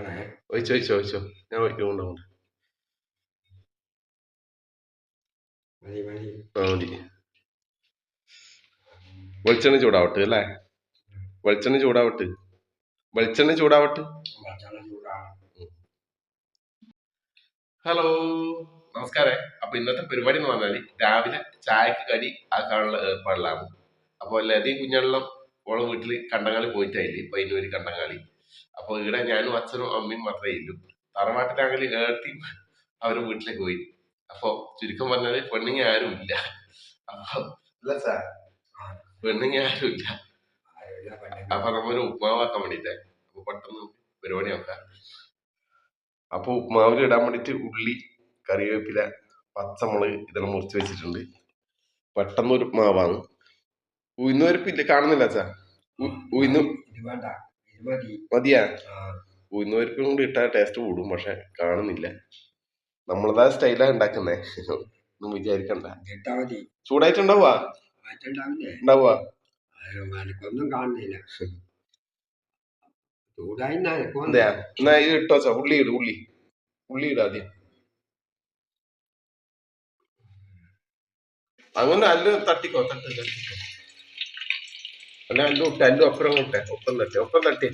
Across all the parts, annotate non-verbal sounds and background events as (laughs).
ആണേ. ഒഴിച്ചോ ഒഴിച്ചോ ഒഴിച്ചോ ഞാൻ ഒഴിക്കുന്നുണ്ട് മതി മതി. ആ മതി. വെളിച്ചെണ്ണ ചൂടാവട്ടെ അല്ലേ? വെളിച്ചെണ്ണ ചൂടാവട്ടെ. വെളിച്ചെണ്ണ ചൂടാവട്ടെ. ഹലോ. നമസ്കാരം. അപ്പൊ ഇന്നത്തെ പരിപാടി എന്ന് പറഞ്ഞാൽ രാവിലെ ചായക്ക് കടി ആക്കാനുള്ള ഏർപ്പാടിലാണ്. അപ്പൊ ലതി കുഞ്ഞെള്ളം ഓളെ വീട്ടിൽ കണ്ടങ്ങാളി പോയിട്ടായില്ലേ? പൈനൂര് കണ്ടങ്ങാളി അപ്പൊ ഇവിടെ ഞാനും അച്ഛനും അമ്മയും മാത്രമേ ഇല്ലു. തറവാട്ടിലാണെങ്കിൽ കേട്ടി അവരുടെ വീട്ടിലേക്ക് പോയി. അപ്പൊ ചുരുക്കം പറഞ്ഞാൽ പെണ്ണിങ്ങ ആരും ഇല്ല. അപ്പൊ ഇല്ല സാർ. പെണ്ണുങ്ങ ആരും ഇല്ല. അപ്പൊ നമ്മൊരു ഉപ്മാവാക്കാൻ വേണ്ടിട്ടേ അപ്പൊ പെട്ടെന്ന് പരിപാടി നോക്കാം. അപ്പൊ ഉപ്മാവിൽ ഇടാൻ വേണ്ടിട്ട് ഉള്ളി കറിവേപ്പില പച്ചമുളക് ഇതെല്ലാം മുറിച്ച് വെച്ചിട്ടുണ്ട്. പെട്ടെന്ന് ഒരു ഉപ്മാവാണ്. ഉയർന്നവരിപ്പില്ല കാണുന്നില്ല അച്ഛാ. ഉ- മതിയാ. ആ. ഉഴുന്ന് പരിപ്പും കൂടി ഇട്ടാൽ ടേസ്റ്റ് കൂടും പക്ഷെ കാണുന്നില്ല. നമ്മളതാ സ്റ്റൈലാ ഉണ്ടാക്കുന്നേ. ഒന്നും വിചാരിക്കണ്ട. ചൂടായിട്ടുണ്ടാവുക ഉണ്ടാവുക എന്നാ ഇത് ഉള്ളി ഇട് ഉള്ളി. ഉള്ളി ഇട് ആദ്യം. അങ്ങനെ അല്ല തട്ടിക്കോ തട്ടി തട്ടിക്കോ. അല്ല അല്ലു ഇട്ട് അല്ലു അപ്പുറം ഇട്ടെ ഒപ്പം തട്ടി ഒപ്പം തട്ടി.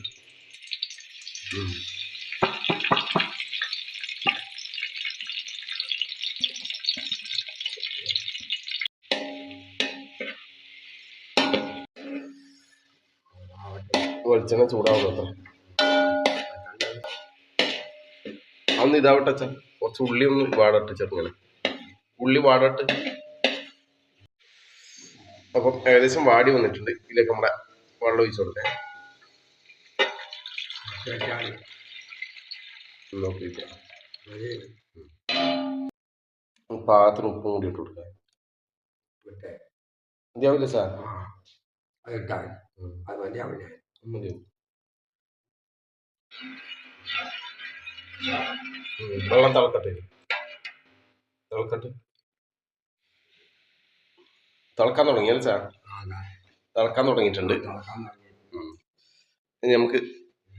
വെളിച്ചെണ്ണ ചൂടാവുന്നു അന്ന് ഇതാവട്ടെ അച്ഛൻ. കുറച്ച് ഉള്ളി ഒന്ന് വാടട്ടെ ചെറുങ്ങനെ ഉള്ളി വാടട്ട്. അപ്പം ഏകദേശം വാടി വന്നിട്ടുണ്ട്. ഇതിലേക്ക് നമ്മുടെ വെള്ളം ഒഴിച്ചു കൊടുക്കാം വെച്ചാൽ നോക്കിയിട്ട്. മതി പാകത്തിന് ഉപ്പും കൂടി ഇട്ട് കൊടുക്കാം. വിട്ടെ മതിയാവില്ല സാർ? വെള്ളം തിളക്കട്ടെ. തിളക്കട്ടെ. തിളക്കാൻ തുടങ്ങിയാൽ സാർ. ആ അതാ. തിളക്കാൻ തുടങ്ങിയിട്ടുണ്ട്. ഇനി നമുക്ക്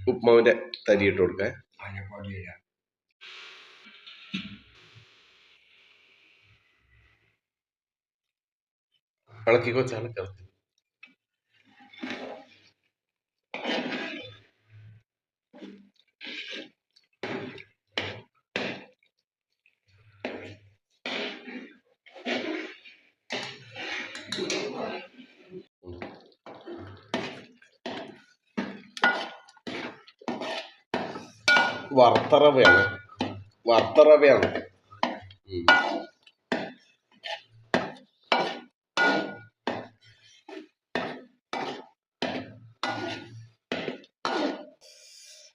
ഉപ്മാവിന്റെ തരി ഇട്ട് കൊടുക്കാം. ഇളക്കി കൊച്ചാണ് ഇളക്കിക്കോ വറുത്തറവയാണ്. ഉം.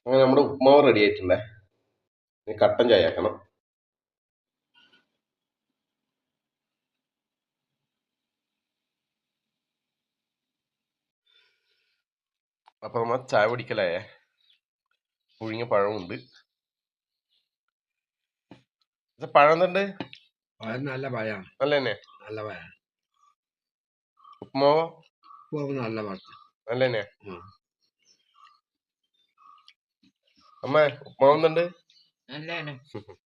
അങ്ങനെ നമ്മുടെ ഉപ്മാവ് റെഡി ആയിട്ടുണ്ടേ. ഇനി കട്ടൻ ചായ ആക്കണം. അപ്പൊ നമ്മ ചായ കുടിക്കലായേ പുഴുങ്ങിയ പഴമുണ്ട്. ഇത് പഴം എന്തുണ്ട്? നല്ല പഴമാണ് നല്ല തന്നെ നല്ല പഴം. ഉപ്പുമാവോ? ഉപ്പുമാവ് നല്ല പഴം. നല്ല തന്നെ അമ്മ ഉപ്മാവ് എന്തുണ്ട്? നല്ലതാണ് (laughs)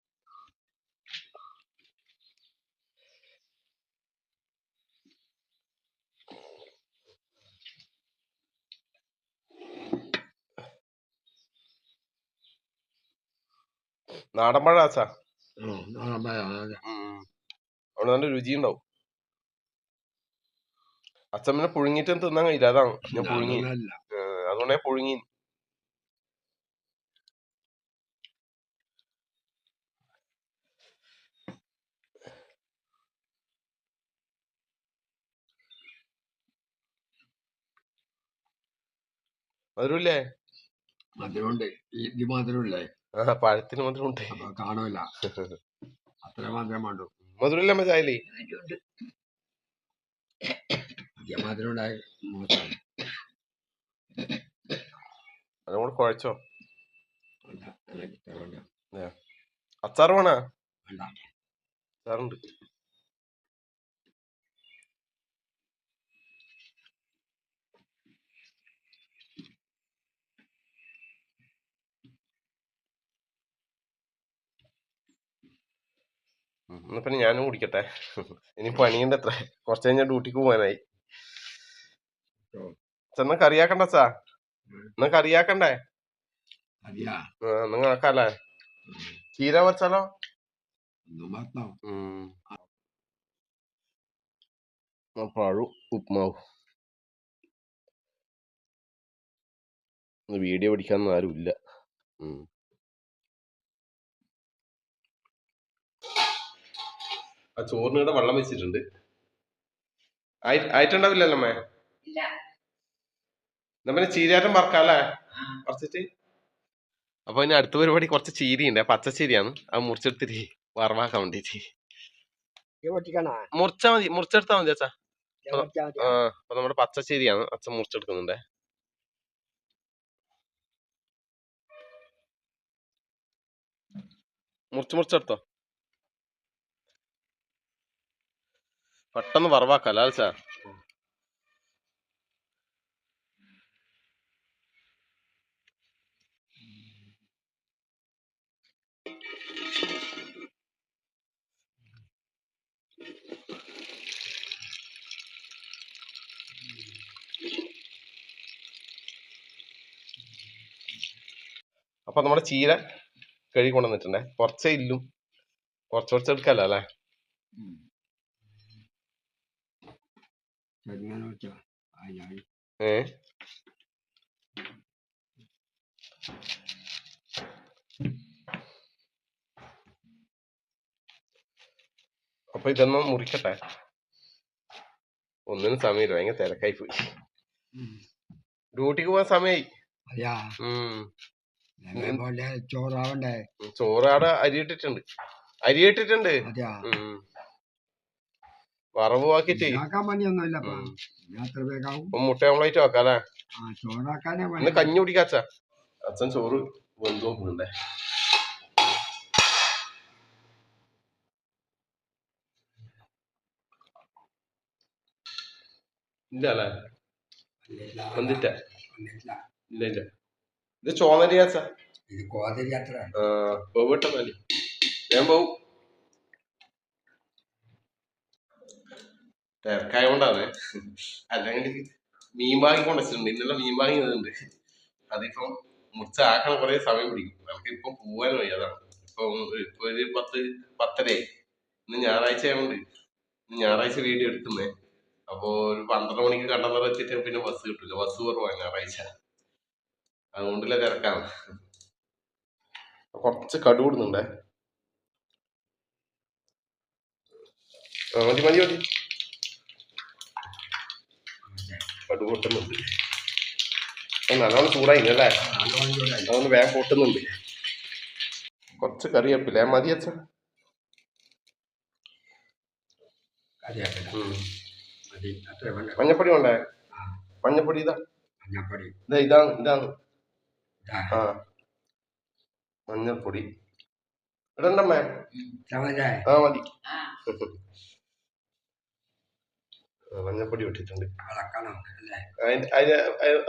നാടൻ പഴ ആച്ചാ? അവിടെ നല്ല രുചി ഉണ്ടാവും അച്ഛമ്മനെ പുഴുങ്ങിട്ട് തിന്നാൻ കഴിയില്ല. അതാണ് ഞാൻ പുഴുങ്ങി. അതുകൊണ്ടേ പുഴുങ്ങി. മധുരമില്ലേ? മധുരമുണ്ട്. ഇത് മധുരമില്ലേ ആ പഴത്തിന് മധുരം ഉണ്ട് കാണൂല അത്ര മധുരം വേണ്ടു. മധുരമില്ല മജായില്ലേ മധുരം ഉണ്ടായി അതുകൊണ്ട് അതും കുഴച്ചോ? അച്ചാറ് അച്ചാർ വേണ അച്ചാറുണ്ട്. പിന്നെ ഞാനും കുടിക്കട്ടെ. ഇനി പണിയുണ്ട് എത്ര കുറച്ച് കഴിഞ്ഞാൽ ഡ്യൂട്ടിക്ക് പോകാനായി. ചെന്നാ കറിയാക്കണ്ട സാ എന്നാ കറിയാക്കണ്ടേ? ആക്കാല്ലേ ചീര കുറച്ചാലോ പഴു ഉപ്മാവ്. വീഡിയോ പിടിക്കാനൊന്നും ആരും ഇല്ല ഉം. ആ ചോറിനിടെ വെള്ളം വെച്ചിട്ടുണ്ട്. ആയി- ആയിട്ടുണ്ടാവില്ലല്ലോ അമ്മേ? ചീരയാറ്റം പറക്കാല്ലേ കുറച്ചിട്ട് അപ്പൊ ഇനി അടുത്ത പരിപാടി കുറച്ച് ചീരയുണ്ട്. പച്ച ചീരയാണ്. അത് മുറിച്ചെടുത്തിട്ട് വറവാക്കാൻ വേണ്ടിട്ട്. മുറിച്ചാ മതി. മുറിച്ചെടുത്താ മതി അച്ഛാ. ആ അപ്പൊ നമ്മുടെ പച്ച ചീരയാണ് അച്ഛൻ മുറിച്ചെടുക്കുന്നുണ്ട്. മുറിച്ച് മുറിച്ചെടുത്തോ? പെട്ടെന്ന് വറവാക്കാം ലാൽ സാർ? അപ്പൊ നമ്മുടെ ചീര കഴുകി കൊണ്ടുവന്നിട്ടുണ്ടേ. കുറച്ചേ ഇല്ലും. കുറച്ച് കുറച്ച് എടുക്കല്ലോ അല്ലേ? ചെറുങ്ങനെ വെച്ചോ ആയി Eh? അപ്പൊ ഇതൊന്നും മുറിക്കട്ടെ ഒന്നിനും സമയമില്ല ഭയങ്കര തിരക്കായി പോയി ഡ്യൂട്ടിക്ക് പോകാൻ സമയായി ചോറാവണ്ടേ ചോറ് അവിടെ അരി ഇട്ടിട്ടുണ്ട് അരി ഇട്ടിട്ടുണ്ട് അതെയാ ഉം. വറവ് ആക്കിട്ട് മുട്ട ഓംലേറ്റ് വെക്കാല്ലേ ആ ചോറാക്കാനേ ഇന്ന് കഞ്ഞി കുടിക്കാച്ച അച്ഛൻ ചോറ് വെന്തു നോക്കുന്നുണ്ടേ ഇല്ല അല്ലേ? വന്നിട്ട. ഇല്ല ഇല്ല. ഇത് അത്ര. പോവിട്ടെന്നാൽ ഞാൻ പോവും. തിരക്കായോണ്ടാണ്. അല്ലെങ്കിൽ മീൻ വാങ്ങി കൊണ്ടുവച്ചിട്ടുണ്ട്. ഇന്നലെ മീൻ വാങ്ങിയതുണ്ട്. അതിപ്പം മുറിച്ചാക്കണ കുറെ സമയം പിടിക്കും. നമുക്ക് ഇപ്പം പോവാൻ വയ്യ. അതാണ്. ഇപ്പം ഇപ്പൊ ഒരു പത്ത് പത്തരയായി ഇന്ന് ഞായറാഴ്ച ആയതുകൊണ്ട് ഞായറാഴ്ച വീഡിയോ എടുക്കുന്നേ. അപ്പോ ഒരു പന്ത്രണ്ട് മണിക്ക് കണ്ടെന്ന് വെച്ചിട്ട് പിന്നെ ബസ് കിട്ടില്ല ബസ് കുറവാണ് ഞായറാഴ്ച. അതുകൊണ്ടില്ല തിരക്കാണ്. കുറച്ച് കടുവിടുന്നുണ്ടേ മതി മതി മതി. കടുക് പൊട്ടുന്നുണ്ട് നല്ലോണം ചൂടായി അല്ലേ. അതൊന്ന് വേഗം പൊട്ടുന്നുണ്ട് കുറച്ച് കറിവേപ്പില. മതി അച്ഛ. മഞ്ഞപ്പൊടി വേണ്ടേ. മഞ്ഞപ്പൊടി ഇതാ. ഇതാ ഇതാണ് ഇതാണ്. ഇതാ. ആ. മഞ്ഞൾപ്പൊടി. ഇടണ്ടമ്മേ ആ മതി. (laughs) മഞ്ഞപ്പൊടി ആ, ഇട്ടിട്ടുണ്ട് ഇളക്കണം അല്ലേ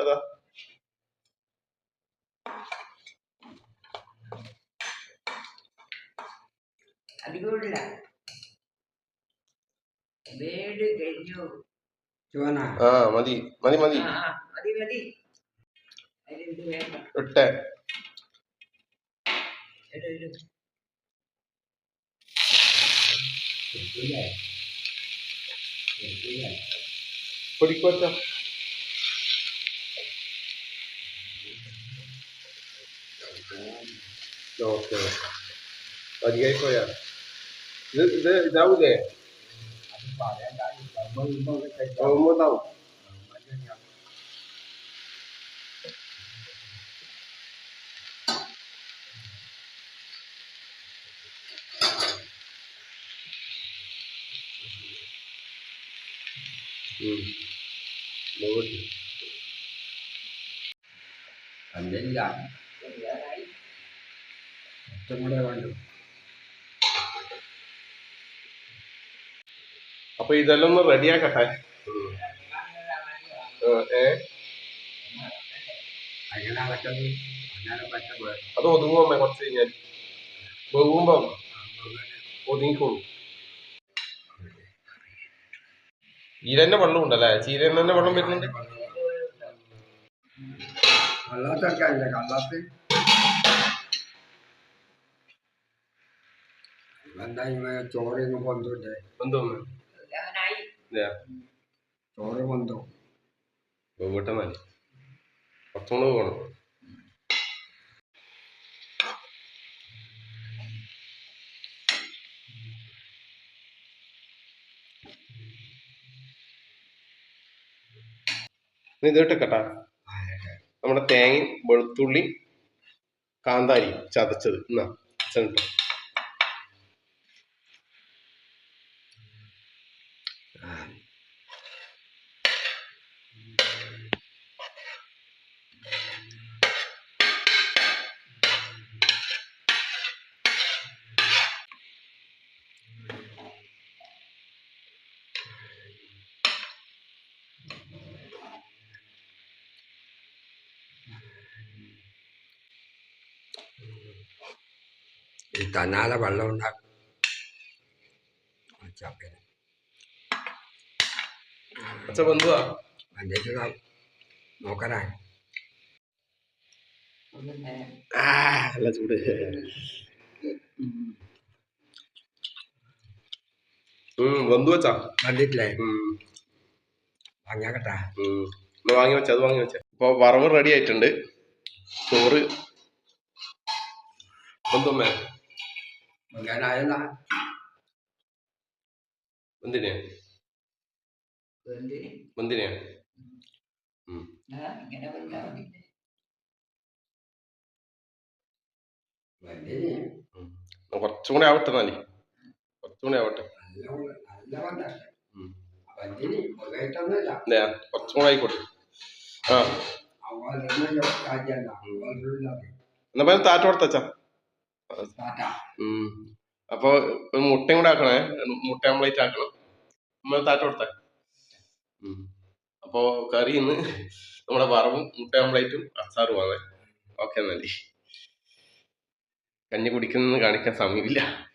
അതാ. അധികമില്ല വീട് കഴിഞ്ഞു. ചുവന ആ മതി മതി മതി. മതി മതി. വേണ്ട. ഇട്ടെ. ഇട്, ഇട്. ഇല്ലേ? ഇല്ലേ? പൊടിക്കോച്ച ഓക്കെ അധികമായി പോയാ ഇത് ഇത് ഇതാവൂലേ അത് പറയണ്ട. ഇപ്പൊ ഇപ്പൊ ഒക്കെ കഴിക്കാം. ഒറ്റം കൂടെ വേണ്ടു അപ്പൊ ഇതെല്ലാം ഒന്ന് റെഡിയാക്കട്ടെ അത് ഒതുങ്ങുമ്പോ കുറച്ച് കഴിഞ്ഞാൽ ഒതുങ്ങിക്കോളും. ചീരന്റെ വെള്ളം ഉണ്ടല്ലേ? ചീരന്റെ വെള്ളം വരുന്നുണ്ട്. കള്ളാത്തൊക്കെ അല്ലേ കള്ളാത്ത്. എന്താ ഇങ്ങനെ ചോറ് ഇങ്ങ് ചോറ് പൊന്തോ വീട്ടെന്നാൽ കുറച്ചുകൂടെ പോകണം ഇത് ഇട്ടേക്കട്ടാ നമ്മുടെ തേങ്ങയും വെളുത്തുള്ളി കാന്താരി ചതച്ചത്. എന്നാ അച്ഛനിട്ടോ തന്നാലെ വെള്ളം ഉണ്ടാക്കും എന്നിട്ട് നോക്കണേ ആ നല്ല ചൂട് ബന്ധു വെച്ചാ കണ്ടിട്ടില്ലേ ഉം വാങ്ങിയാക്കട്ടാ വാങ്ങി വെച്ച അത് വാങ്ങി വെച്ച ഇപ്പൊ വറവ് റെഡി ആയിട്ടുണ്ട്. ചോറ് എന്തൊമ്മേ വാങ്ങാനായല്ല എന്തിനാ എന്തിന് കുറച്ചും കൂടെ ആവട്ടെ എന്നാലേ കുറച്ചും കൂടെ ആവട്ടെ? കുറച്ചും കൂടെ ആയിക്കോട്ടെ ആ എന്നാ പിന്നെ അപ്പൊ മുട്ടയും കൂടെ ആക്കണേ. മുട്ട ഓംലേറ്റ് ആക്കണം. നമ്മൾ താറ്റ കൊടുത്തേ. അപ്പോ കറി ഇന്ന് നമ്മുടെ വറവും മുട്ട ഓംലേറ്റും അച്ചാറും ആണ്. ഓക്കെ എന്നാലേ. കഞ്ഞി കുടിക്കുന്നത് കാണിക്കാൻ സമയമില്ല.